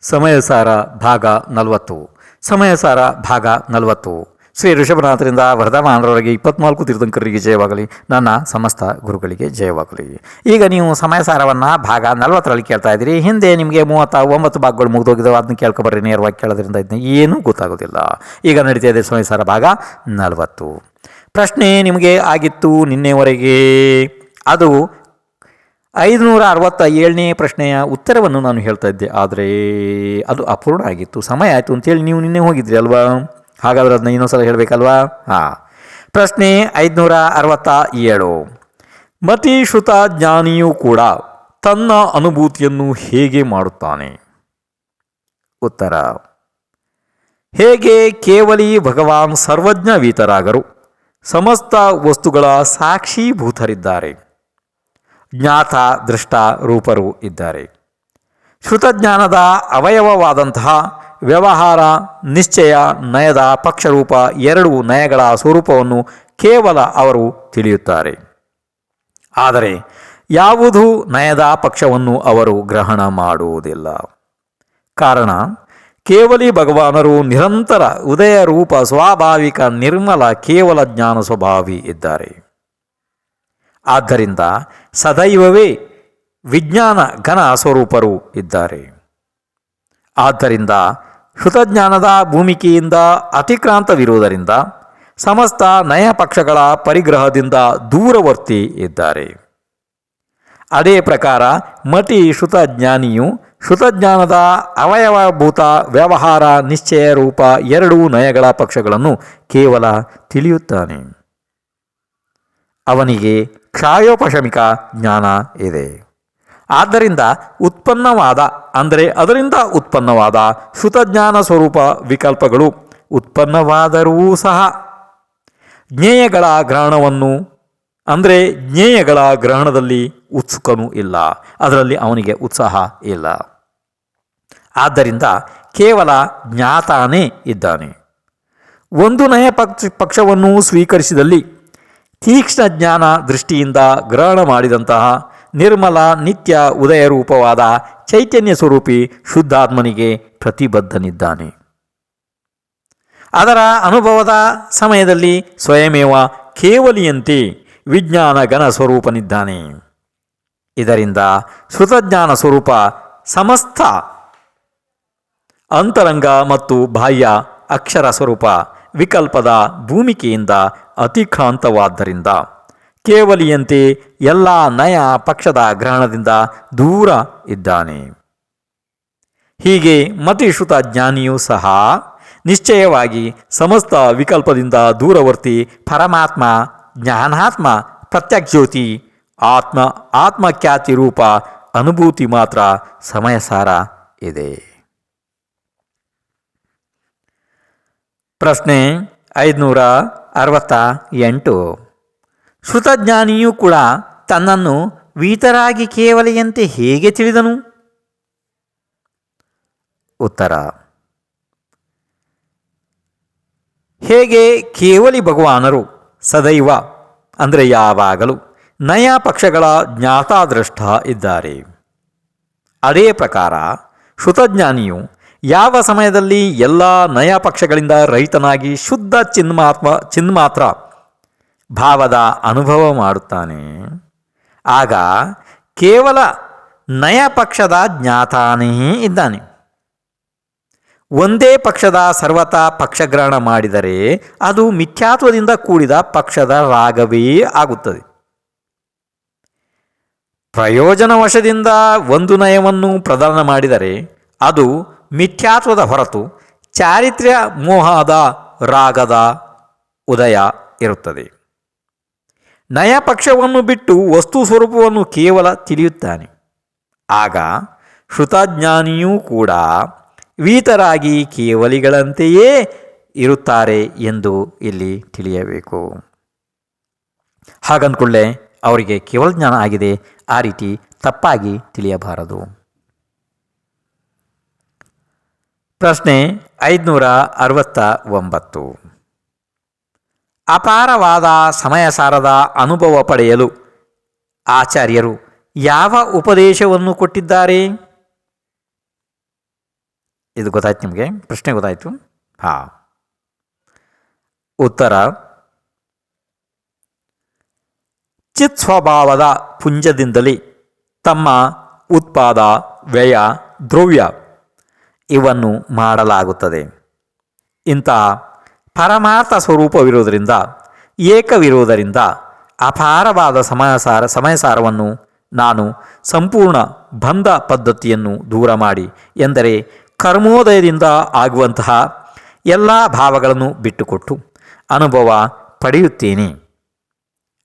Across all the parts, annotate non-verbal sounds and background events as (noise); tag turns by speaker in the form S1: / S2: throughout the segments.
S1: ಸಮಯಸಾರ ಭಾಗ ನಲವತ್ತು. ಸಮಯಸಾರ ಭಾಗ ನಲವತ್ತು. ಶ್ರೀ ಋಷಭನಾಥರಿಂದ ವರ್ಧಮಾನರವರೆಗೆ ಇಪ್ಪತ್ನಾಲ್ಕು ತೀರ್ಥಂಕರಿಗೆ ಜಯವಾಗಲಿ. ನನ್ನ ಸಮಸ್ತ ಗುರುಗಳಿಗೆ ಜಯವಾಗಲಿ. ಈಗ ನೀವು ಸಮಯಸಾರವನ್ನು ಭಾಗ ನಲವತ್ತರಲ್ಲಿ ಕೇಳ್ತಾ ಇದ್ದೀರಿ. ಹಿಂದೆ ನಿಮಗೆ ಮೂವತ್ತ ಒಂಬತ್ತು ಭಾಗಗಳು ಮುಗಿದೋಗಿದ್ದಾವೆ. ಅದನ್ನ ಕೇಳ್ಕೊಬರ್ರಿ. ನೇರವಾಗಿ ಕೇಳೋದ್ರಿಂದ ಇದನ್ನ ಏನೂ ಗೊತ್ತಾಗೋದಿಲ್ಲ. ಈಗ ನಡೀತಾ ಇದೆ ಸಮಯಸಾರ ಭಾಗ ನಲವತ್ತು. ಪ್ರಶ್ನೆ ನಿಮಗೆ ಆಗಿತ್ತು ನಿನ್ನೆವರೆಗೆ. ಅದು ಐದುನೂರ ಅರವತ್ತ ಏಳನೇ ಪ್ರಶ್ನೆಯ ಉತ್ತರವನ್ನು ನಾನು ಹೇಳ್ತಾ ಇದ್ದೆ. ಆದರೆ ಅದು ಅಪೂರ್ಣ ಆಗಿತ್ತು. ಸಮಯ ಆಯಿತು ಅಂತೇಳಿ ನೀವು ನಿನ್ನೆ ಹೋಗಿದ್ರಿ ಅಲ್ವಾ? ಹಾಗಾದ್ರೆ ಅದನ್ನ ಇನ್ನೊಂದು ಸಲ ಹೇಳಬೇಕಲ್ವಾ? ಹಾಂ. ಪ್ರಶ್ನೆ ಐದುನೂರ ಅರವತ್ತ ಏಳು ಮತಿ ಶ್ರುತ ಜ್ಞಾನಿಯೂ ಕೂಡ ತನ್ನ ಅನುಭೂತಿಯನ್ನು ಹೇಗೆ ಮಾಡುತ್ತಾನೆ? ಉತ್ತರ. ಹೇಗೆ ಕೇವಲಿ ಭಗವಾನ್ ಸರ್ವಜ್ಞ ವೀತರಾಗರು ಸಮಸ್ತ ವಸ್ತುಗಳ ಸಾಕ್ಷೀಭೂತರಿದ್ದಾರೆ. ಜ್ಞಾತ ದೃಷ್ಟ ರೂಪರು ಇದ್ದಾರೆ. ಶ್ರುತಜ್ಞಾನದ ಅವಯವವಾದಂತಹ ವ್ಯವಹಾರ, ನಿಶ್ಚಯ, ನಯದ ಪಕ್ಷರೂಪ ಎರಡು ನಯಗಳ ಸ್ವರೂಪವನ್ನು ಕೇವಲ ಅವರು ತಿಳಿಯುತ್ತಾರೆ. ಆದರೆ ಯಾವುದು ನಯದ ಪಕ್ಷವನ್ನು ಅವರು ಗ್ರಹಣ ಮಾಡುವುದಿಲ್ಲ. ಕಾರಣ, ಕೇವಲಿ ಭಗವಾನರು ನಿರಂತರ ಉದಯ ರೂಪ ಸ್ವಾಭಾವಿಕ ನಿರ್ಮಲ ಕೇವಲ ಜ್ಞಾನ ಸ್ವಭಾವಿ ಇದ್ದಾರೆ. ಆದ್ದರಿಂದ ಸದೈವವೇ ವಿಜ್ಞಾನ ಘನ ಸ್ವರೂಪರು ಇದ್ದಾರೆ. ಆದ್ದರಿಂದ ಶ್ರುತಜ್ಞಾನದ ಭೂಮಿಕೆಯಿಂದ ಅತಿಕ್ರಾಂತವಿರುವುದರಿಂದ ಸಮಸ್ತ ನಯ ಪಕ್ಷಗಳ ಪರಿಗ್ರಹದಿಂದ ದೂರವರ್ತಿ ಇದ್ದಾರೆ. ಅದೇ ಪ್ರಕಾರ ಮಟಿ ಶ್ರುತಜ್ಞಾನಿಯು ಶ್ರುತಜ್ಞಾನದ ಅವಯವಭೂತ ವ್ಯವಹಾರ ನಿಶ್ಚಯ ರೂಪ ಎರಡೂ ನಯಗಳ ಪಕ್ಷಗಳನ್ನು ಕೇವಲ ತಿಳಿಯುತ್ತಾನೆ. ಅವನಿಗೆ ಕ್ಷಾಯೋಪಶಮಿಕ ಜ್ಞಾನ ಇದೆ. ಆದ್ದರಿಂದ ಉತ್ಪನ್ನವಾದ, ಅಂದರೆ ಅದರಿಂದ ಉತ್ಪನ್ನವಾದ ಶ್ರುತಜ್ಞಾನ ಸ್ವರೂಪ ವಿಕಲ್ಪಗಳು ಉತ್ಪನ್ನವಾದರೂ ಸಹ ಜ್ಞೇಯಗಳ ಗ್ರಹಣವನ್ನು, ಅಂದರೆ ಜ್ಞೇಯಗಳ ಗ್ರಹಣದಲ್ಲಿ ಉತ್ಸುಕನೂ ಇಲ್ಲ. ಅದರಲ್ಲಿ ಅವನಿಗೆ ಉತ್ಸಾಹ ಇಲ್ಲ. ಆದ್ದರಿಂದ ಕೇವಲ ಜ್ಞಾತಾನೇ ಇದ್ದಾನೆ. ಒಂದು ನಯ ಪಕ್ಷ ಪಕ್ಷವನ್ನು ಸ್ವೀಕರಿಸಿದಲ್ಲಿ ತೀಕ್ಷ್ಣ ಜ್ಞಾನ ದೃಷ್ಟಿಯಿಂದ ಗ್ರಹಣ ಮಾಡಿದಂತಹ ನಿರ್ಮಲ ನಿತ್ಯ ಉದಯ ರೂಪವಾದ ಚೈತನ್ಯ ಸ್ವರೂಪಿ ಶುದ್ಧಾತ್ಮನಿಗೆ ಪ್ರತಿಬದ್ಧನಿದ್ದಾನೆ. ಅದರ ಅನುಭವದ ಸಮಯದಲ್ಲಿ ಸ್ವಯಮೇವ ಕೇವಲಿಯಂತೆ ವಿಜ್ಞಾನ ಘನ ಸ್ವರೂಪನಿದ್ದಾನೆ. ಇದರಿಂದ ಶ್ರುತಜ್ಞಾನ ಸ್ವರೂಪ ಸಮಸ್ತ ಅಂತರಂಗ ಮತ್ತು ಬಾಹ್ಯ ಅಕ್ಷರ ಸ್ವರೂಪ ವಿಕಲ್ಪದ ಭೂಮಿಕೆಯಿಂದ ಅತಿಕ್ರಾಂತವಾದ್ದರಿಂದ. ಕೇವಲಿಯಂತೆ ಎಲ್ಲ ನಯ ಪಕ್ಷದ ಗ್ರಹಣದಿಂದ ದೂರ ಇದ್ದಾನೆ. ಹೀಗೆ ಮತಿಶ್ರುತ ಜ್ಞಾನಿಯೂ ಸಹ ನಿಶ್ಚಯವಾಗಿ ಸಮಸ್ತ ವಿಕಲ್ಪದಿಂದ ದೂರವರ್ತಿ ಪರಮಾತ್ಮ, ಜ್ಞಾನಾತ್ಮ ಪ್ರತ್ಯಕ್ಷ್ಯೋತಿ ಆತ್ಮ ಆತ್ಮಖ್ಯಾತಿ ರೂಪ ಅನುಭೂತಿ ಮಾತ್ರ ಸಮಯಸಾರ ಇದೆ. ಪ್ರಶ್ನೆ ಐದುನೂರ ಅರವತ್ತ ಎಂಟು. ಶ್ರುತಜ್ಞಾನಿಯೂ ಕೂಡ ತನ್ನನ್ನು ವೀತರಾಗಿ ಕೇವಲಿಯಂತೆ ಹೇಗೆ ತಿಳಿದನು? ಉತ್ತರ. ಹೇಗೆ ಕೇವಲಿ ಭಗವಾನರು ಸದೈವ ಅಂದರೆ ಯಾವಾಗಲೂ ನಯ ಪಕ್ಷಗಳ ಜ್ಞಾತಾದೃಷ್ಟ ಇದ್ದಾರೆ. ಅದೇ ಪ್ರಕಾರ ಶ್ರುತಜ್ಞಾನಿಯು ಯಾವ ಸಮಯದಲ್ಲಿ ಎಲ್ಲ ನಯ ಪಕ್ಷಗಳಿಂದ ರಹಿತನಾಗಿ ಶುದ್ಧ ಚಿನ್ಮಾತ್ಮ, ಚಿನ್ಮಾತ್ರ ಭಾವದ ಅನುಭವ ಮಾಡುತ್ತಾನೆ. ಆಗ ಕೇವಲ ನಯ ಪಕ್ಷದ ಜ್ಞಾತಾನೇ ಇದ್ದಾನೆ. ಒಂದೇ ಪಕ್ಷದ ಸರ್ವತಾ ಪಕ್ಷಗ್ರಹಣ ಮಾಡಿದರೆ ಅದು ಮಿಥ್ಯಾತ್ವದಿಂದ ಕೂಡಿದ ಪಕ್ಷದ ರಾಗವೇ ಆಗುತ್ತದೆ. ಪ್ರಯೋಜನವಶದಿಂದ ಒಂದು ನಯವನ್ನು ಪ್ರದಾನ ಮಾಡಿದರೆ ಅದು ಮಿಥ್ಯಾತ್ವದ ಹೊರತು ಚಾರಿತ್ರ್ಯ ಮೋಹದ ರಾಗದ ಉದಯ ಇರುತ್ತದೆ. ನಯ ಪಕ್ಷವನ್ನು ಬಿಟ್ಟು ವಸ್ತು ಸ್ವರೂಪವನ್ನು ಕೇವಲ ತಿಳಿಯುತ್ತಾನೆ. ಆಗ ಶ್ರುತಜ್ಞಾನಿಯೂ ಕೂಡ ವೀತರಾಗಿ ಕೇವಲಿಗಳಂತೆಯೇ ಇರುತ್ತಾರೆ ಎಂದು ಇಲ್ಲಿ ತಿಳಿಯಬೇಕು. ಹಾಗಂದ್ಕೊಳ್ಳೆ ಅವರಿಗೆ ಕೇವಲ ಜ್ಞಾನ ಆಗಿದೆ, ಆ ರೀತಿ ತಪ್ಪಾಗಿ ತಿಳಿಯಬಾರದು. ಪ್ರಶ್ನೆ ಐದುನೂರ ಅರವತ್ತ ಒಂಬತ್ತು. ಅಪಾರವಾದ ಸಮಯ ಸಾರದ ಅನುಭವ ಪಡೆಯಲು ಆಚಾರ್ಯರು ಯಾವ ಉಪದೇಶವನ್ನು ಕೊಟ್ಟಿದ್ದಾರೆ? ಇದು ಗೊತ್ತಾಯ್ತು ನಿಮಗೆ? ಪ್ರಶ್ನೆ ಗೊತ್ತಾಯಿತು? ಹಾಂ. ಉತ್ತರ. ಚಿತ್ ಸ್ವಭಾವದ ಪುಂಜದಿಂದಲೇ ತಮ್ಮ ಉತ್ಪಾದ ವ್ಯಯ ದ್ರವ್ಯ ಇವನ್ನು ಮಾಡಲಾಗುತ್ತದೆ. ಇಂಥ ಪರಮಾರ್ಥ ಸ್ವರೂಪವಿರುವುದರಿಂದ ಏಕವಿರುವುದರಿಂದ ಅಪಾರವಾದ ಸಮಯಸಾರ, ಸಮಯಸಾರವನ್ನು ನಾನು ಸಂಪೂರ್ಣ ಬಂಧ ಪದ್ಧತಿಯನ್ನು ದೂರ ಮಾಡಿ ಎಂದರೆ ಕರ್ಮೋದಯದಿಂದ ಆಗುವಂತಹ ಎಲ್ಲ ಭಾವಗಳನ್ನು ಬಿಟ್ಟುಕೊಟ್ಟು ಅನುಭವ ಪಡೆಯುತ್ತೇನೆ.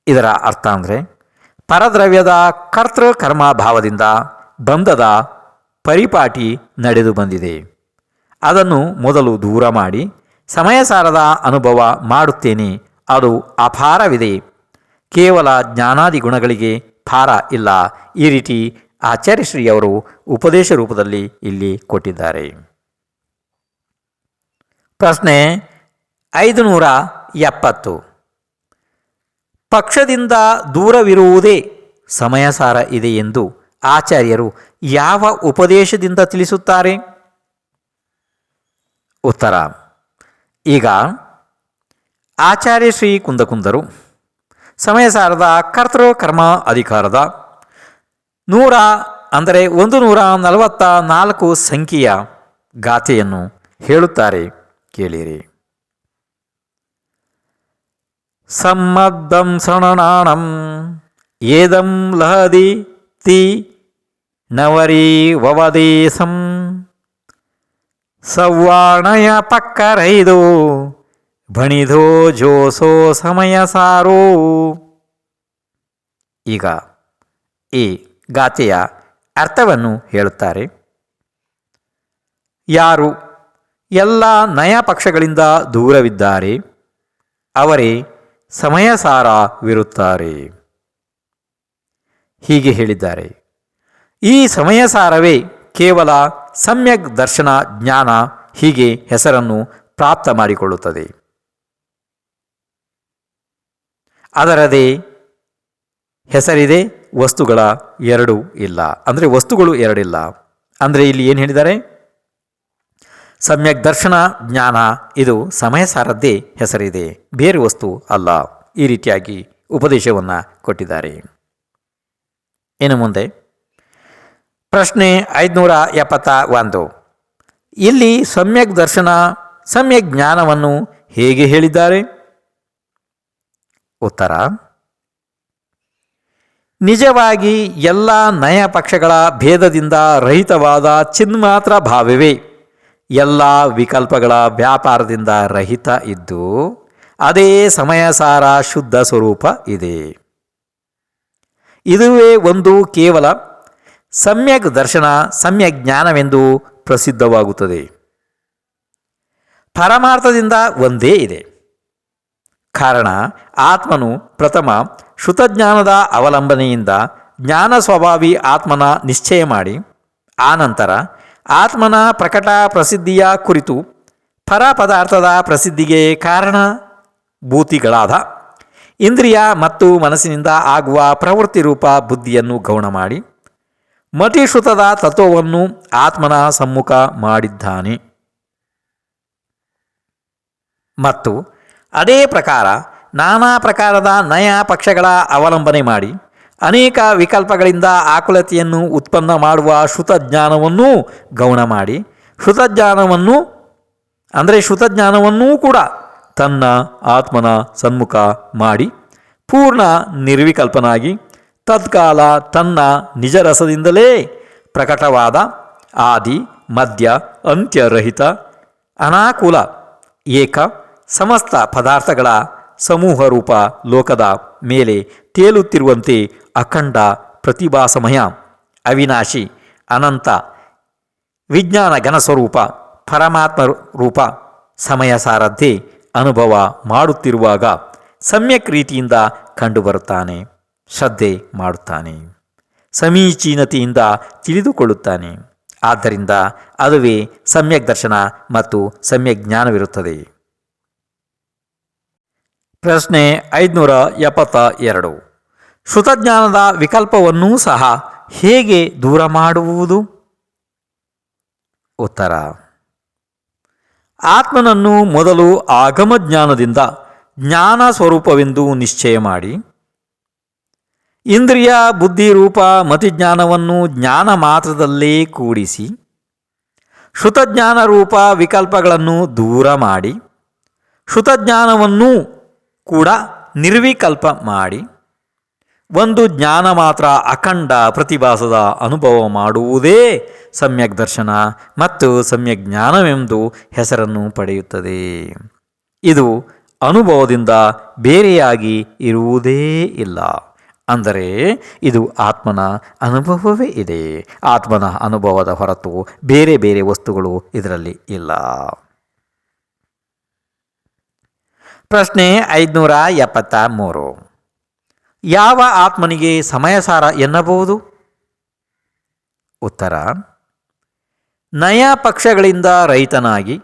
S1: ಇದರ ಅರ್ಥ ಅಂದರೆ, ಪರದ್ರವ್ಯದ ಕರ್ತೃ ಕರ್ಮ ಭಾವದಿಂದ ಬಂಧದ ಪರಿಪಾಟಿ ನಡೆದು ಬಂದಿದೆ. ಅದನ್ನು ಮೊದಲು ದೂರ ಮಾಡಿ, ಸಮಯಸಾರದ ಅನುಭವ ಮಾಡುತ್ತೇನೆ, ಅದು ಅಪಾರವಿದೆ. ಕೇವಲ ಜ್ಞಾನಾದಿ ಗುಣಗಳಿಗೆ ಭಾರ ಇಲ್ಲ. ಈ ರೀತಿ ಆಚಾರ್ಯಶ್ರೀಯವರು ಉಪದೇಶ ರೂಪದಲ್ಲಿ ಇಲ್ಲಿ ಕೊಟ್ಟಿದ್ದಾರೆ. ಪ್ರಶ್ನೆ ಐದು ನೂರ ಎಪ್ಪತ್ತು. ಪಕ್ಷದಿಂದ ದೂರವಿರುವುದೇ ಸಮಯಸಾರ ಇದೆ ಎಂದು ಆಚಾರ್ಯರು ಯಾವ ಉಪದೇಶದಿಂದ ತಿಳಿಸುತ್ತಾರೆ? ಉತ್ತರ. ಈಗ ಆಚಾರ್ಯ ಶ್ರೀ ಕುಂದಕುಂದರು ಸಮಯಸಾರದ ಕರ್ತೃ ಕರ್ಮ ಅಧಿಕಾರದ ನೂರ, ಅಂದರೆ ಒಂದು ನೂರ ನಲವತ್ತ ನಾಲ್ಕು ಸಂಖ್ಯೆಯ ಗಾಥೆಯನ್ನು ಹೇಳುತ್ತಾರೆ ಕೇಳಿರಿ. ಸಮ್ಮದ್ದಂ ಸಣನಾಣಂ ಏದಂ ಲಹದಿ ತಿ ನವರಿ ವವದೇಶಂ ಸವ್ವಾಣಯ ಪಕ್ಕರೈದು ಭಣಿಧೋ ಜೋಸೋ ಸಮಯ ಸಾರೋ. ಈಗ ಈ ಗಾತೆಯ ಅರ್ಥವನ್ನು ಹೇಳುತ್ತಾರೆ. ಯಾರು ಎಲ್ಲ ನಯ ಪಕ್ಷಗಳಿಂದ ದೂರವಿದ್ದಾರೆ, ಅವರೇ ಸಮಯಸಾರವಿರುತ್ತಾರೆ ಹೀಗೆ ಹೇಳಿದ್ದಾರೆ. ಈ ಸಮಯಸಾರವೇ ಕೇವಲ ಸಮ್ಯಕ್ ದರ್ಶನ ಜ್ಞಾನ ಹೀಗೆ ಹೆಸರನ್ನು ಪ್ರಾಪ್ತ ಮಾಡಿಕೊಳ್ಳುತ್ತದೆ. ಅದರದೇ ಹೆಸರಿದೆ, ವಸ್ತುಗಳ ಎರಡು ಇಲ್ಲ. ಅಂದರೆ ವಸ್ತುಗಳು ಎರಡಿಲ್ಲ. ಅಂದರೆ ಇಲ್ಲಿ ಏನು ಹೇಳಿದ್ದಾರೆ? ಸಮ್ಯಕ್ ದರ್ಶನ ಜ್ಞಾನ, ಇದು ಸಮಯ ಸಾರದ್ದೇ ಹೆಸರಿದೆ. ಬೇರೆ ವಸ್ತು ಅಲ್ಲ. ಈ ರೀತಿಯಾಗಿ ಉಪದೇಶವನ್ನು ಕೊಟ್ಟಿದ್ದಾರೆ. ಇನ್ನು ಮುಂದೆ ಪ್ರಶ್ನೆ ಐದುನೂರ ಎಪ್ಪತ್ತ ಒಂದು. ಇಲ್ಲಿ ಸಮ್ಯಕ್ ದರ್ಶನ, ಸಮ್ಯಕ್ ಜ್ಞಾನವನ್ನು ಹೇಗೆ ಹೇಳಿದ್ದಾರೆ? ಉತ್ತರ. ನಿಜವಾಗಿ ಎಲ್ಲ ನಯ ಪಕ್ಷಗಳ ಭೇದದಿಂದ ರಹಿತವಾದ ಚಿನ್ಮಾತ್ರ ಭಾವವೇ. ಎಲ್ಲ ವಿಕಲ್ಪಗಳ ವ್ಯಾಪಾರದಿಂದ ರಹಿತ ಇದ್ದು, ಅದೇ ಸಮಯಸಾರ ಶುದ್ಧ ಸ್ವರೂಪ ಇದೆ. ಇದುವೇ ಒಂದು ಕೇವಲ ಸಮ್ಯಕ್ ದರ್ಶನ, ಸಮ್ಯಕ್ ಜ್ಞಾನವೆಂದು ಪ್ರಸಿದ್ಧವಾಗುತ್ತದೆ. ಪರಮಾರ್ಥದಿಂದ ಒಂದೇ ಇದೆ. ಕಾರಣ, ಆತ್ಮನು ಪ್ರಥಮ ಶ್ರುತಜ್ಞಾನದ ಅವಲಂಬನೆಯಿಂದ ಜ್ಞಾನ ಸ್ವಭಾವಿ ಆತ್ಮನ ನಿಶ್ಚಯ ಮಾಡಿ, ಆನಂತರ ಆತ್ಮನ ಪ್ರಕಟ ಪ್ರಸಿದ್ಧಿಯ ಕುರಿತು ಪರ ಪದಾರ್ಥದ ಪ್ರಸಿದ್ಧಿಗೆ ಕಾರಣ ಭೂತಿಗಳಾದ ಇಂದ್ರಿಯ ಮತ್ತು ಮನಸ್ಸಿನಿಂದ ಆಗುವ ಪ್ರವೃತ್ತಿ ರೂಪ ಬುದ್ಧಿಯನ್ನು ಗೌಣ ಮಾಡಿ ಮತಿಶ್ರುತದ ತತ್ವವನ್ನು ಆತ್ಮನ ಸಮ್ಮುಖ ಮಾಡಿದ್ದಾನೆ. ಮತ್ತು ಅದೇ ಪ್ರಕಾರ ನಾನಾ ಪ್ರಕಾರದ ನಯ ಪಕ್ಷಗಳ ಅವಲಂಬನೆ ಮಾಡಿ ಅನೇಕ ವಿಕಲ್ಪಗಳಿಂದ ಆಕುಲತೆಯನ್ನು ಉತ್ಪನ್ನ ಮಾಡುವ ಶ್ರುತಜ್ಞಾನವನ್ನೂ ಗೌಣ ಮಾಡಿ ಶ್ರುತಜ್ಞಾನವನ್ನು, ಅಂದರೆ ಶ್ರುತಜ್ಞಾನವನ್ನೂ ಕೂಡ ತನ್ನ ಆತ್ಮನ ಸನ್ಮುಖ ಮಾಡಿ ಪೂರ್ಣ ನಿರ್ವಿಕಲ್ಪನಾಗಿ ತತ್ಕಾಲ ತನ್ನ ನಿಜರಸದಿಂದಲೇ ಪ್ರಕಟವಾದ ಆದಿ ಮಧ್ಯ ಅಂತ್ಯರಹಿತ, ಅನಾಕುಲ, ಏಕ, ಸಮಸ್ತ ಪದಾರ್ಥಗಳ ಸಮೂಹ ರೂಪ ಲೋಕದ ಮೇಲೆ ತೇಲುತ್ತಿರುವಂತೆ ಅಖಂಡ ಪ್ರತಿಭಾಸಮಯ, ಅವಿನಾಶಿ, ಅನಂತ, ವಿಜ್ಞಾನ ಘನಸ್ವರೂಪ ಪರಮಾತ್ಮ ರೂಪ ಸಮಯ ಸಾರದ್ದೇ ಅನುಭವ ಮಾಡುತ್ತಿರುವಾಗ ಸಮ್ಯಕ್ ರೀತಿಯಿಂದ ಕಂಡುಬರುತ್ತಾನೆ. ಶ್ರದ್ಧೆ ಮಾಡುತ್ತಾನೆ. ಸಮೀಚೀನತೆಯಿಂದ ತಿಳಿದುಕೊಳ್ಳುತ್ತಾನೆ. ಆದ್ದರಿಂದ ಅದುವೇ ಸಮ್ಯಕ್ ದರ್ಶನ ಮತ್ತು ಸಮ್ಯಕ್ ಜ್ಞಾನವಿರುತ್ತದೆ. ಪ್ರಶ್ನೆ ಐದುನೂರ ಎಪ್ಪತ್ತ ಎರಡು ಶ್ರುತಜ್ಞಾನದ ವಿಕಲ್ಪವನ್ನೂ ಸಹ ಹೇಗೆ ದೂರ ಮಾಡುವುದು? ಉತ್ತರ. ಆತ್ಮನನ್ನು ಮೊದಲು ಆಗಮ ಜ್ಞಾನದಿಂದ ಜ್ಞಾನ ಸ್ವರೂಪವೆಂದು ನಿಶ್ಚಯ ಮಾಡಿ ಇಂದ್ರಿಯ, ಬುದ್ಧಿ ರೂಪ, ಮತಿಜ್ಞಾನವನ್ನು ಜ್ಞಾನ ಮಾತ್ರದಲ್ಲೇ ಕೂಡಿಸಿ, ಶ್ರುತಜ್ಞಾನ ರೂಪ ವಿಕಲ್ಪಗಳನ್ನು ದೂರ ಮಾಡಿ, ಶ್ರುತಜ್ಞಾನವನ್ನೂ ಕೂಡ ನಿರ್ವಿಕಲ್ಪ ಮಾಡಿ, ಒಂದು ಜ್ಞಾನ ಮಾತ್ರ ಅಖಂಡ ಪ್ರತಿಭಾಸದ ಅನುಭವ ಮಾಡುವುದೇ ಸಮ್ಯಕ್ ದರ್ಶನ ಮತ್ತು ಸಮ್ಯಕ್ ಜ್ಞಾನವೆಂದು ಹೆಸರನ್ನು ಪಡೆಯುತ್ತದೆ. ಇದು ಅನುಭವದಿಂದ ಬೇರೆಯಾಗಿ ಇರುವುದೇ ಇಲ್ಲ. ಅಂದರೆ ಇದು ಆತ್ಮನ ಅನುಭವವೇ ಇದೆ. ಆತ್ಮನ ಅನುಭವದ ಹೊರತು ಬೇರೆ ಬೇರೆ ವಸ್ತುಗಳು ಇದರಲ್ಲಿ ಇಲ್ಲ. ಪ್ರಶ್ನೆ ಐದುನೂರ ಎಪ್ಪತ್ತ ಮೂರು ಯಾವ ಆತ್ಮನಿಗೆ ಸಮಯಸಾರ ಎನ್ನಬಹುದು? ಉತ್ತರ, ನಯ ಪಕ್ಷಗಳಿಂದ ರೈತನಾಗಿ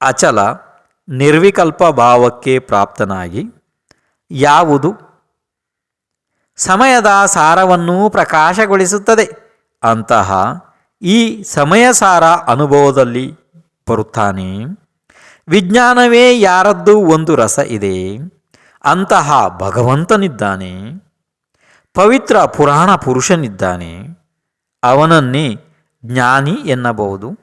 S1: ಅಚಲ, ನಿರ್ವಿಕಲ್ಪ ಭಾವಕ್ಕೆ ಪ್ರಾಪ್ತನಾಗಿ, ಯಾವುದು? ಸಮಯದ ಸಾರವನ್ನು ಪ್ರಕಾಶಗೊಳಿಸುತ್ತದೆ. ಅಂತಹ ಈ ಸಮಯ ಸಾರ ಅನುಭವದಲ್ಲಿ ಬರುತ್ತಾನೆ. ವಿಜ್ಞಾನವೇ ಯಾರದ್ದು ಒಂದು ರಸ ಇದೆ. ಅಂತಹ ಭಗವಂತನಿದ್ದಾನೆ. ಪವಿತ್ರ ಪುರಾಣ ಪುರುಷನಿದ್ದಾನೆ. ಅವನನ್ನೇ ಜ್ಞಾನಿ ಎನ್ನಬಹುದು,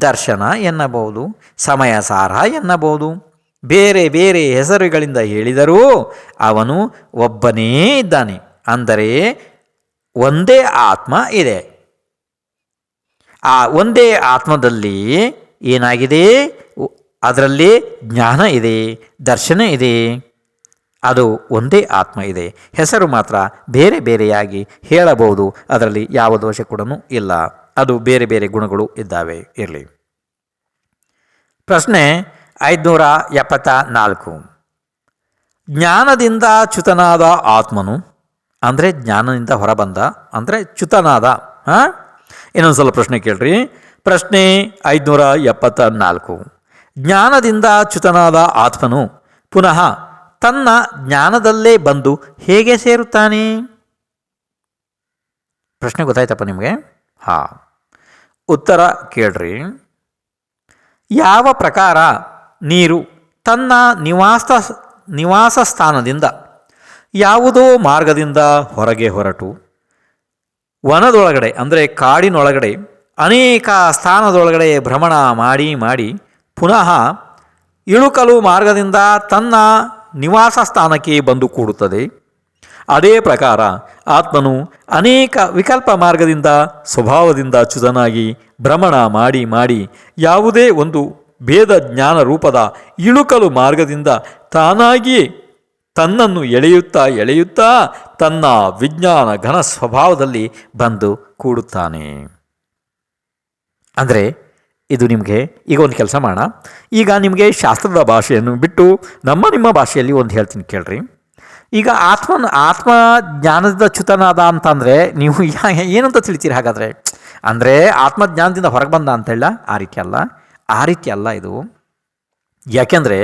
S1: ದರ್ಶನ ಎನ್ನಬಹುದು ಸಮಯ ಸಾರ ಎನ್ನಬಹುದು. ಬೇರೆ ಬೇರೆ ಹೆಸರುಗಳಿಂದ ಹೇಳಿದರೂ ಅವನು ಒಬ್ಬನೇ ಇದ್ದಾನೆ. ಅಂದರೆ ಒಂದೇ ಆತ್ಮ ಇದೆ. ಆ ಒಂದೇ ಆತ್ಮದಲ್ಲಿ ಏನಾಗಿದೆ? ಅದರಲ್ಲಿ ಜ್ಞಾನ ಇದೆ, ದರ್ಶನ ಇದೆ. ಅದು ಒಂದೇ ಆತ್ಮ ಇದೆ. ಹೆಸರು ಮಾತ್ರ ಬೇರೆ ಬೇರೆಯಾಗಿ ಹೇಳಬಹುದು. ಅದರಲ್ಲಿ ಯಾವ ದೋಷ ಕೂಡ ಇಲ್ಲ. ಅದು ಬೇರೆ ಬೇರೆ ಗುಣಗಳು ಇದ್ದಾವೆ. ಇರಲಿ. ಪ್ರಶ್ನೆ ಐದುನೂರ ಎಪ್ಪತ್ತ ನಾಲ್ಕು. ಜ್ಞಾನದಿಂದ ಚ್ಯುತನಾದ ಆತ್ಮನು ಅಂದರೆ ಜ್ಞಾನದಿಂದ ಹೊರಬಂದ, ಅಂದರೆ ಚ್ಯುತನಾದ, ಹಾಂ? ಇನ್ನೊಂದು ಸಲ ಪ್ರಶ್ನೆ ಕೇಳ್ರಿ. ಪ್ರಶ್ನೆ ಐದುನೂರ ಎಪ್ಪತ್ತ ನಾಲ್ಕು ಜ್ಞಾನದಿಂದ ಚ್ಯುತನಾದ ಆತ್ಮನು ಪುನಃ ತನ್ನ ಜ್ಞಾನದಲ್ಲೇ ಬಂದು ಹೇಗೆ ಸೇರುತ್ತಾನೆ? ಪ್ರಶ್ನೆ ಗೊತ್ತಾಯ್ತಪ್ಪ ನಿಮಗೆ? ಹಾಂ. ಉತ್ತರ ಕೇಳ್ರಿ. ಯಾವ ಪ್ರಕಾರ ನೀರು ತನ್ನ ನಿವಾಸ ನಿವಾಸ ಸ್ಥಾನದಿಂದ ಯಾವುದೋ ಮಾರ್ಗದಿಂದ ಹೊರಗೆ ಹೊರಟು. ವನದೊಳಗಡೆ, ಅಂದರೆ ಕಾಡಿನೊಳಗಡೆ, ಅನೇಕ ಸ್ಥಾನದೊಳಗಡೆ ಭ್ರಮಣ ಮಾಡಿ ಮಾಡಿ ಪುನಃ ಇಳುಕಲು ಮಾರ್ಗದಿಂದ ತನ್ನ ನಿವಾಸ ಸ್ಥಾನಕ್ಕೆ ಬಂದು ಕೂಡುತ್ತದೆ. ಅದೇ ಪ್ರಕಾರ ಆತ್ಮನು ಅನೇಕ ವಿಕಲ್ಪ ಮಾರ್ಗದಿಂದ, ಸ್ವಭಾವದಿಂದ ಚುತನಾಗಿ ಭ್ರಮಣ ಮಾಡಿ ಮಾಡಿ ಯಾವುದೇ ಒಂದು ಭೇದ ಜ್ಞಾನ ರೂಪದ ಇಳುಕಲು ಮಾರ್ಗದಿಂದ ತಾನಾಗಿಯೇ ತನ್ನನ್ನು ಎಳೆಯುತ್ತಾ ಎಳೆಯುತ್ತಾ ತನ್ನ ವಿಜ್ಞಾನ ಘನ ಸ್ವಭಾವದಲ್ಲಿ ಬಂದು ಕೂಡುತ್ತಾನೆ. ಅಂದರೆ ಇದು ನಿಮಗೆ ಈಗ ಒಂದು ಕೆಲಸ ಮಾಡೋಣ. ಈಗ ನಿಮಗೆ ಶಾಸ್ತ್ರದ ಭಾಷೆಯನ್ನು ಬಿಟ್ಟು ನಮ್ಮ ನಿಮ್ಮ ಭಾಷೆಯಲ್ಲಿ ಒಂದು ಹೇಳ್ತೀನಿ ಕೇಳ್ರಿ. ಈಗ ಆತ್ಮನ ಆತ್ಮ ಜ್ಞಾನದಿಂದ ಚ್ಯುತನಾದ ಅಂತಂದರೆ ನೀವು (laughs) ಏನಂತ ತಿಳಿತೀರಿ ಹಾಗಾದರೆ? ಅಂದರೆ ಆತ್ಮಜ್ಞಾನದಿಂದ ಹೊರಗೆ ಬಂದ ಅಂತ ಹೇಳ ಆ ರೀತಿ ಅಲ್ಲ. ಆ ರೀತಿ ಅಲ್ಲ ಇದು. ಯಾಕೆಂದರೆ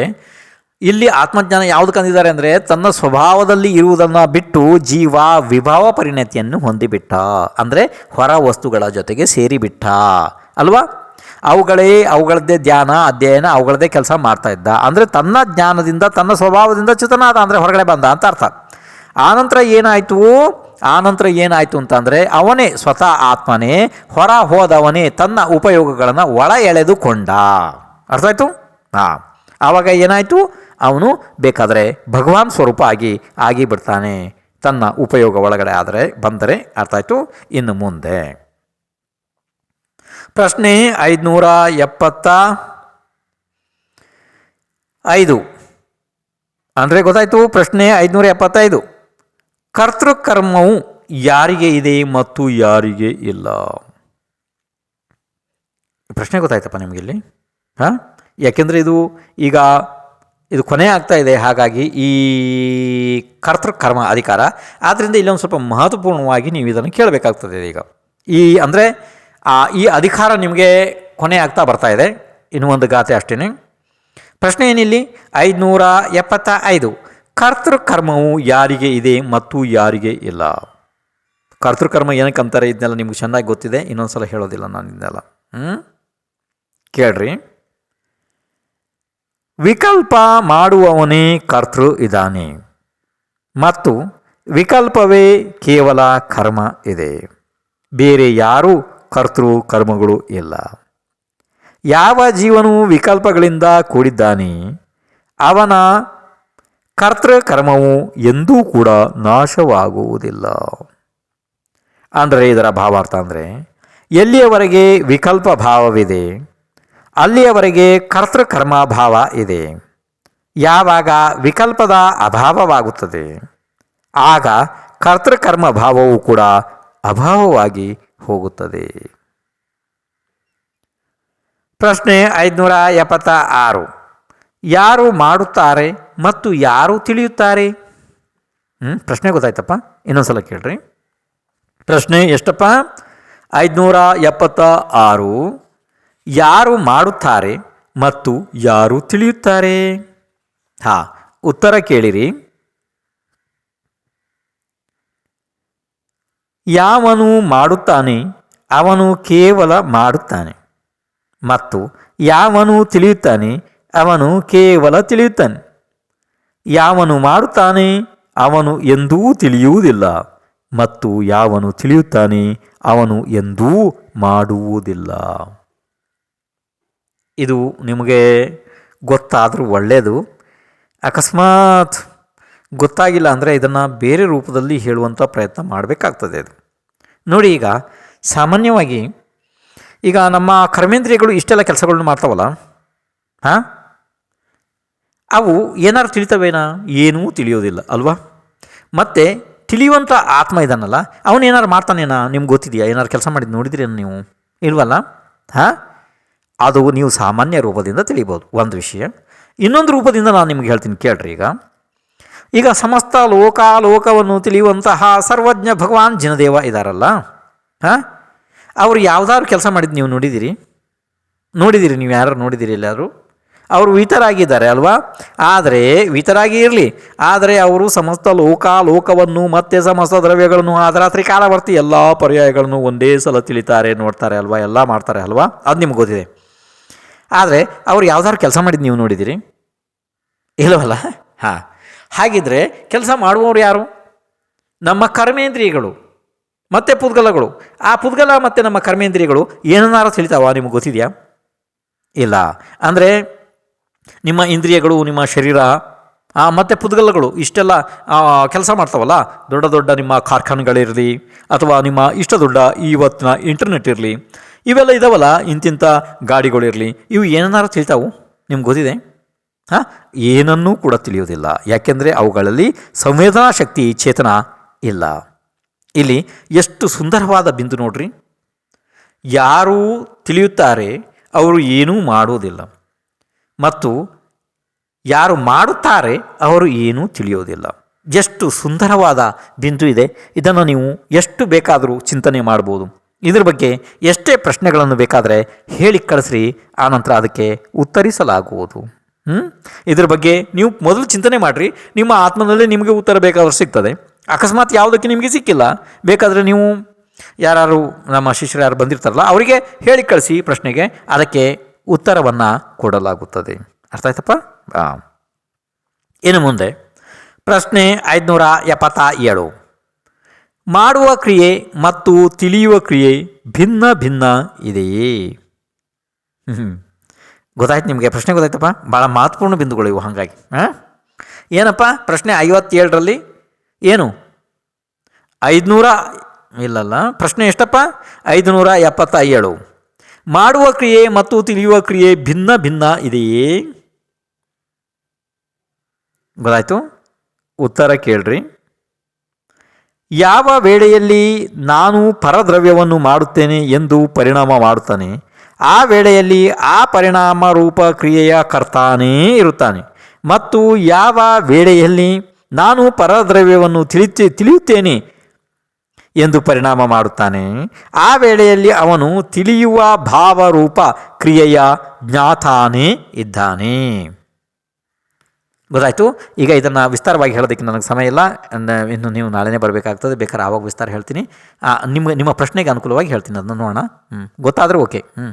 S1: ಇಲ್ಲಿ ಆತ್ಮಜ್ಞಾನ ಯಾವುದು ಕಂದಿದ್ದಾರೆ ಅಂದರೆ ತನ್ನ ಸ್ವಭಾವದಲ್ಲಿ ಇರುವುದನ್ನು ಬಿಟ್ಟು ಜೀವ ವಿಭಾವ ಪರಿಣತಿಯನ್ನು ಹೊಂದಿಬಿಟ್ಟ. ಅಂದರೆ ಹೊರ ವಸ್ತುಗಳ ಜೊತೆಗೆ ಸೇರಿಬಿಟ್ಟ. ಅಲ್ವಾ? ಅವುಗಳೇ ಅವುಗಳದ್ದೇ ಧ್ಯಾನ, ಅಧ್ಯಯನ, ಅವುಗಳದ್ದೇ ಕೆಲಸ ಮಾಡ್ತಾ ಇದ್ದ. ಅಂದರೆ ತನ್ನ ಜ್ಞಾನದಿಂದ, ತನ್ನ ಸ್ವಭಾವದಿಂದ ಚಿತನಾದ ಅಂದರೆ ಹೊರಗಡೆ ಬಂದ ಅಂತ ಅರ್ಥ. ಆನಂತರ ಏನಾಯಿತು? ಆನಂತರ ಏನಾಯಿತು ಅಂತಂದರೆ ಅವನೇ ಸ್ವತಃ ಆತ್ಮನೇ, ಹೊರ ಹೋದವನೇ ತನ್ನ ಉಪಯೋಗಗಳನ್ನು ಒಳ ಎಳೆದುಕೊಂಡ. ಅರ್ಥ ಆಯಿತು? ಹಾಂ. ಆವಾಗ ಏನಾಯಿತು? ಅವನು ಬೇಕಾದರೆ ಭಗವಾನ್ ಸ್ವರೂಪ ಆಗಿ ಆಗಿಬಿಡ್ತಾನೆ ತನ್ನ ಉಪಯೋಗ ಒಳಗಡೆ ಆದರೆ, ಬಂದರೆ ಅರ್ಥ ಆಯಿತು. ಇನ್ನು ಮುಂದೆ. ಪ್ರಶ್ನೆ ಐದುನೂರ ಎಪ್ಪತ್ತ ಐದು. ಅಂದರೆ ಗೊತ್ತಾಯಿತು? ಪ್ರಶ್ನೆ ಐದುನೂರ ಎಪ್ಪತ್ತೈದು. ಕರ್ತೃಕರ್ಮವು ಯಾರಿಗೆ ಇದೆ ಮತ್ತು ಯಾರಿಗೆ ಇಲ್ಲ? ಪ್ರಶ್ನೆ ಗೊತ್ತಾಯ್ತಪ್ಪ ನಿಮಗಿಲ್ಲಿ. ಹಾಂ? ಯಾಕೆಂದರೆ ಇದು ಈಗ ಇದು ಕೊನೆ ಆಗ್ತಾ ಇದೆ. ಹಾಗಾಗಿ ಈ ಕರ್ತೃ ಕರ್ಮ ಅಧಿಕಾರ. ಆದ್ದರಿಂದ ಇಲ್ಲೊಂದು ಸ್ವಲ್ಪ ಮಹತ್ವಪೂರ್ಣವಾಗಿ ನೀವು ಇದನ್ನು ಕೇಳಬೇಕಾಗ್ತದೆ ಈಗ. ಈ ಅಂದರೆ ಈ ಅಧಿಕಾರ ನಿಮಗೆ ಕೊನೆ ಆಗ್ತಾ ಬರ್ತಾ ಇದೆ. ಇನ್ನು ಒಂದು ಗಾತೆ ಅಷ್ಟೇ ಪ್ರಶ್ನೆ ಏನಿಲ್ಲಿ? ಐದುನೂರ ಎಪ್ಪತ್ತ ಐದು. ಕರ್ತೃಕರ್ಮವು ಯಾರಿಗೆ ಇದೆ ಮತ್ತು ಯಾರಿಗೆ ಇಲ್ಲ? ಕರ್ತೃಕರ್ಮ ಏನಕ್ಕೆ ಅಂತಾರೆ, ಇದನ್ನೆಲ್ಲ ನಿಮ್ಗೆ ಚೆನ್ನಾಗಿ ಗೊತ್ತಿದೆ. ಇನ್ನೊಂದು ಸಲ ಹೇಳೋದಿಲ್ಲ ನಾನು ಇದನ್ನೆಲ್ಲ. ಹ್ಞೂ ಕೇಳ್ರಿ. ವಿಕಲ್ಪ ಮಾಡುವವನೇ ಕರ್ತೃ ಇದ್ದಾನೆ ಮತ್ತು ವಿಕಲ್ಪವೇ ಕೇವಲ ಕರ್ಮ ಇದೆ. ಬೇರೆ ಯಾರೂ ಕರ್ತೃ ಕರ್ಮಗಳು ಇಲ್ಲ. ಯಾವ ಜೀವನು ವಿಕಲ್ಪಗಳಿಂದ ಕೂಡಿದ್ದಾನೆ. ಅವನ ಕರ್ತೃ ಕರ್ಮವು ಎಂದೂ ಕೂಡ ನಾಶವಾಗುವುದಿಲ್ಲ. ಅಂದರೆ ಇದರ ಭಾವಾರ್ಥ ಅಂದರೆ ಎಲ್ಲಿಯವರೆಗೆ ವಿಕಲ್ಪ ಭಾವವಿದೆ? ಅಲ್ಲಿಯವರೆಗೆ ಕರ್ತೃಕರ್ಮ ಭಾವ ಇದೆ. ಯಾವಾಗ ವಿಕಲ್ಪದ ಅಭಾವವಾಗುತ್ತದೆ, ಆಗ ಕರ್ತೃಕರ್ಮ ಭಾವವು ಕೂಡ ಅಭಾವವಾಗಿ ಹೋಗುತ್ತದೆ. ಪ್ರಶ್ನೆ ಐದುನೂರ ಎಪ್ಪತ್ತ ಆರು ಯಾರು ಮಾಡುತ್ತಾರೆ ಮತ್ತು ಯಾರು ತಿಳಿಯುತ್ತಾರೆ? ಪ್ರಶ್ನೆ ಗೊತ್ತಾಯ್ತಪ್ಪ, ಇನ್ನೊಂದ್ಸಲ ಕೇಳ್ರಿ. ಪ್ರಶ್ನೆ ಎಷ್ಟಪ್ಪ? ಐದುನೂರ ಎಪ್ಪತ್ತ ಆರು ಯಾರು ಮಾಡುತ್ತಾರೆ ಮತ್ತು ಯಾರು ತಿಳಿಯುತ್ತಾರೆ? ಹಾ, ಉತ್ತರ ಕೇಳಿರಿ. ಯಾವನು ಮಾಡುತ್ತಾನೆ, ಅವನು ಕೇವಲ ಮಾಡುತ್ತಾನೆ. ಮತ್ತು ಯಾವನು ತಿಳಿಯುತ್ತಾನೆ, ಅವನು ಕೇವಲ ತಿಳಿಯುತ್ತಾನೆ. ಯಾವನು ಮಾಡುತ್ತಾನೆ, ಅವನು ಎಂದೂ ತಿಳಿಯುವುದಿಲ್ಲ. ಮತ್ತು ಯಾವನು ತಿಳಿಯುತ್ತಾನೆ, ಅವನು ಎಂದೂ ಮಾಡುವುದಿಲ್ಲ. ಇದು ನಿಮಗೆ ಗೊತ್ತಾದರೂ ಒಳ್ಳೆಯದು ಅಕಸ್ಮಾತ್ ಗೊತ್ತಾಗಿಲ್ಲ ಅಂದರೆ ಇದನ್ನು ಬೇರೆ ರೂಪದಲ್ಲಿ ಹೇಳುವಂಥ ಪ್ರಯತ್ನ ಮಾಡಬೇಕಾಗ್ತದೆ ಅದು. ನೋಡಿ ಈಗ ಸಾಮಾನ್ಯವಾಗಿ ಈಗ ನಮ್ಮ ಕರ್ಮೇಂದ್ರಿಯಗಳು ಇಷ್ಟೆಲ್ಲ ಕೆಲಸಗಳನ್ನ ಮಾಡ್ತಾವಲ್ಲ, ಹಾಂ? ಅವು ಏನಾರು ತಿಳಿತವೇನಾ? ಏನೂ ತಿಳಿಯೋದಿಲ್ಲ, ಅಲ್ವಾ? ಮತ್ತು ತಿಳಿಯುವಂಥ ಆತ್ಮ ಇದ್ದಾನಲ್ಲ ಅವನೇನಾರು ಮಾಡ್ತಾನೇನಾ? ನಿಮ್ಗೆ ಗೊತ್ತಿದೆಯಾ? ಏನಾರು ಕೆಲಸ ಮಾಡಿದ್ದು ನೋಡಿದ್ರೇನು ನೀವು? ಇಲ್ವಲ್ಲ? ಹಾಂ? ಅದು ನೀವು ಸಾಮಾನ್ಯ ರೂಪದಿಂದ ತಿಳಿಬೋದು. ಒಂದು ವಿಷಯ. ಇನ್ನೊಂದು ರೂಪದಿಂದ ನಾನು ನಿಮ್ಗೆ ಹೇಳ್ತೀನಿ, ಕೇಳ್ರಿ ಈಗ. ಈಗ ಸಮಸ್ತ ಲೋಕಾಲೋಕವನ್ನು ತಿಳಿಯುವಂತಹ ಸರ್ವಜ್ಞ ಭಗವಾನ್ ಜಿನದೇವ ಇದ್ದಾರಲ್ಲ ಹಾಂ? ಅವರು ಯಾವ್ದಾದ್ರು ಕೆಲಸ ಮಾಡಿದ್ದು ನೀವು ನೋಡಿದ್ದೀರಿ ನೋಡಿದ್ದೀರಿ ನೀವು ಯಾರು ನೋಡಿದ್ದೀರಿ ಎಲ್ಲರೂ ಅವರು ವಿತರಾಗಿದ್ದಾರೆ ಅಲ್ವಾ? ಆದರೆ ವಿತರಾಗಿ ಇರಲಿ. ಆದರೆ ಅವರು ಸಮಸ್ತ ಲೋಕಾಲೋಕವನ್ನು ಮತ್ತೆ ಸಮಸ್ತ ದ್ರವ್ಯಗಳನ್ನು ಆದರ ತ್ರಿಕಾಲವರ್ತಿ ಎಲ್ಲ ಪರ್ಯಾಯಗಳನ್ನು ಒಂದೇ ಸಲ ತಿಳಿತಾರೆ, ನೋಡ್ತಾರೆ ಅಲ್ವಾ? ಎಲ್ಲ ಮಾಡ್ತಾರೆ ಅಲ್ವಾ? ಅದು ನಿಮ್ಗೆ ಗೊತ್ತಿದೆ. ಆದರೆ ಅವ್ರು ಯಾವ್ದಾದ್ರು ಕೆಲಸ ಮಾಡಿದ್ದು ನೀವು ನೋಡಿದ್ದೀರಿ ಇಲ್ಲವಲ್ಲ ಹಾಂ. ಹಾಗಿದ್ರೆ ಕೆಲಸ ಮಾಡುವವರು ಯಾರು? ನಮ್ಮ ಕರ್ಮೇಂದ್ರಿಯಗಳು, ಮತ್ತು ಪುದ್ಗಲಗಳು. ಆ ಪುದ್ಗಲ ಮತ್ತು ನಮ್ಮ ಕರ್ಮೇಂದ್ರಿಯಗಳು ಏನನ್ನಾರು ತಿಳಿತಾವ ನಿಮ್ಗೆ ಗೊತ್ತಿದೆಯಾ? ಇಲ್ಲ. ಅಂದರೆ ನಿಮ್ಮ ಇಂದ್ರಿಯಗಳು, ನಿಮ್ಮ ಶರೀರ ಮತ್ತು ಪುದ್ಗಲಗಳು ಇಷ್ಟೆಲ್ಲ ಕೆಲಸ ಮಾಡ್ತಾವಲ್ಲ? ದೊಡ್ಡ ದೊಡ್ಡ ನಿಮ್ಮ ಕಾರ್ಖಾನೆಗಳಿರಲಿ, ಅಥವಾ ನಿಮ್ಮ ಇಷ್ಟ ದೊಡ್ಡ ಇವತ್ತಿನ ಇಂಟರ್ನೆಟ್ ಇರಲಿ ಇವೆಲ್ಲ ಇದಾವಲ್ಲ ಇಂತಿಂಥ ಗಾಡಿಗಳಿರಲಿ, ಇವು ಏನನ್ನಾರು ತಿಳಿತಾವು? ನಿಮ್ಗೆ ಗೊತ್ತಿದೆ? ಹಾಂ? ಏನನ್ನೂ ಕೂಡ ತಿಳಿಯೋದಿಲ್ಲ ಯಾಕೆಂದರೆ ಅವುಗಳಲ್ಲಿ ಸಂವೇದನಾ ಶಕ್ತಿ, ಚೇತನ ಇಲ್ಲ. ಇಲ್ಲಿ ಎಷ್ಟು ಸುಂದರವಾದ ಬಿಂದು ನೋಡ್ರಿ. ಯಾರು ತಿಳಿಯುತ್ತಾರೆ, ಅವರು ಏನೂ ಮಾಡುವುದಿಲ್ಲ. ಮತ್ತು ಯಾರು ಮಾಡುತ್ತಾರೆ, ಅವರು ಏನೂ ತಿಳಿಯೋದಿಲ್ಲ ಎಷ್ಟು ಸುಂದರವಾದ ಬಿಂದು ಇದೆ. ಇದನ್ನು ನೀವು ಎಷ್ಟು ಬೇಕಾದರೂ ಚಿಂತನೆ ಮಾಡ್ಬೋದು. ಇದ್ರ ಬಗ್ಗೆ ಎಷ್ಟೇ ಪ್ರಶ್ನೆಗಳನ್ನು ಬೇಕಾದರೆ ಹೇಳಿ ಕಳಿಸ್ರಿ. ಆನಂತರ ಅದಕ್ಕೆ ಉತ್ತರಿಸಲಾಗುವುದು. ಹ್ಞೂ ಇದ್ರ ಬಗ್ಗೆ ನೀವು ಮೊದಲು ಚಿಂತನೆ ಮಾಡಿರಿ. ನಿಮ್ಮ ಆತ್ಮದಲ್ಲಿ ನಿಮಗೆ ಉತ್ತರ ಬೇಕಾದ್ರೂ ಸಿಗ್ತದೆ. ಅಕಸ್ಮಾತ್ ಯಾವುದಕ್ಕೆ ನಿಮಗೆ ಸಿಕ್ಕಿಲ್ಲ. ಬೇಕಾದರೆ ನೀವು ಯಾರು ನಮ್ಮ ಶಿಷ್ಯರು ಯಾರು ಬಂದಿರ್ತಾರಲ್ಲ, ಅವರಿಗೆ ಹೇಳಿ ಕಳಿಸಿ ಪ್ರಶ್ನೆಗೆ. ಅದಕ್ಕೆ ಉತ್ತರವನ್ನು ಕೊಡಲಾಗುತ್ತದೆ. ಅರ್ಥ ಆಯ್ತಪ್ಪ? ಹಾಂ ಇನ್ನು ಮುಂದೆ ಪ್ರಶ್ನೆ ಐದುನೂರ ಎಪ್ಪತ್ತ ಏಳು. ಮಾಡುವ ಕ್ರಿಯೆ ಮತ್ತು ತಿಳಿಯುವ ಕ್ರಿಯೆ ಭಿನ್ನ ಭಿನ್ನ ಇದೆಯೇ? ಗೊತ್ತಾಯ್ತು ನಿಮಗೆ? ಪ್ರಶ್ನೆ ಗೊತ್ತಾಯ್ತಪ್ಪ? ಭಾಳ ಮಹತ್ವಪೂರ್ಣ ಬಿಂದುಗಳು ಇವು ಹಾಗಾಗಿ. ಹಾಂ? ಏನಪ್ಪ? ಪ್ರಶ್ನೆ ಐವತ್ತೇಳರಲ್ಲಿ ಏನು? ಐದುನೂರ, ಇಲ್ಲಲ್ಲ. ಪ್ರಶ್ನೆ ಎಷ್ಟಪ್ಪ? ಐದುನೂರ ಎಪ್ಪತ್ತ ಏಳು ಮಾಡುವ ಕ್ರಿಯೆ ಮತ್ತು ತಿಳಿಯುವ ಕ್ರಿಯೆ ಭಿನ್ನ ಭಿನ್ನ ಇದೆಯೇ? ಗೊತ್ತಾಯ್ತು? ಉತ್ತರ ಕೇಳ್ರಿ. ಯಾವ ವೇಳೆಯಲ್ಲಿ ನಾನು ಪರದ್ರವ್ಯವನ್ನು ಮಾಡುತ್ತೇನೆ ಎಂದು ಪರಿಣಾಮ ಮಾಡುತ್ತಾನೆ, ಆ ವೇಳೆಯಲ್ಲಿ ಆ ಪರಿಣಾಮ ರೂಪ ಕ್ರಿಯೆಯ ಕರ್ತಾನೇ ಇರುತ್ತಾನೆ. ಮತ್ತು ಯಾವ ವೇಳೆಯಲ್ಲಿ ನಾನು ಪರದ್ರವ್ಯವನ್ನು ತಿಳಿತಿ, ತಿಳಿಯುತ್ತೇನೆ ಎಂದು ಪರಿಣಾಮ ಮಾಡುತ್ತಾನೆ, ಆ ವೇಳೆಯಲ್ಲಿ ಅವನು ತಿಳಿಯುವ ಭಾವರೂಪ ಕ್ರಿಯೆಯ ಜ್ಞಾತಾನೇ ಇದ್ದಾನೆ. ಗೊತ್ತಾಯ್ತು? ಈಗ ಇದನ್ನು ವಿಸ್ತಾರವಾಗಿ ಹೇಳೋದಕ್ಕೆ ನನಗೆ ಸಮಯ ಇಲ್ಲ. ಅಂದ ಇನ್ನು ನೀವು ನಾಳೆನೇ ಬರಬೇಕಾಗ್ತದೆ. ಬೇಕಾದ್ರೆ ಆವಾಗ ವಿಸ್ತಾರ ಹೇಳ್ತೀನಿ. ನಿಮಗೆ, ನಿಮ್ಮ ನಿಮ್ಮ ಪ್ರಶ್ನೆಗೆ ಅನುಕೂಲವಾಗಿ ಹೇಳ್ತೀನಿ. ಅದನ್ನು ನೋಡೋಣ. ಹ್ಞೂ ಗೊತ್ತಾದರೆ ಓಕೆ ಹ್ಞೂ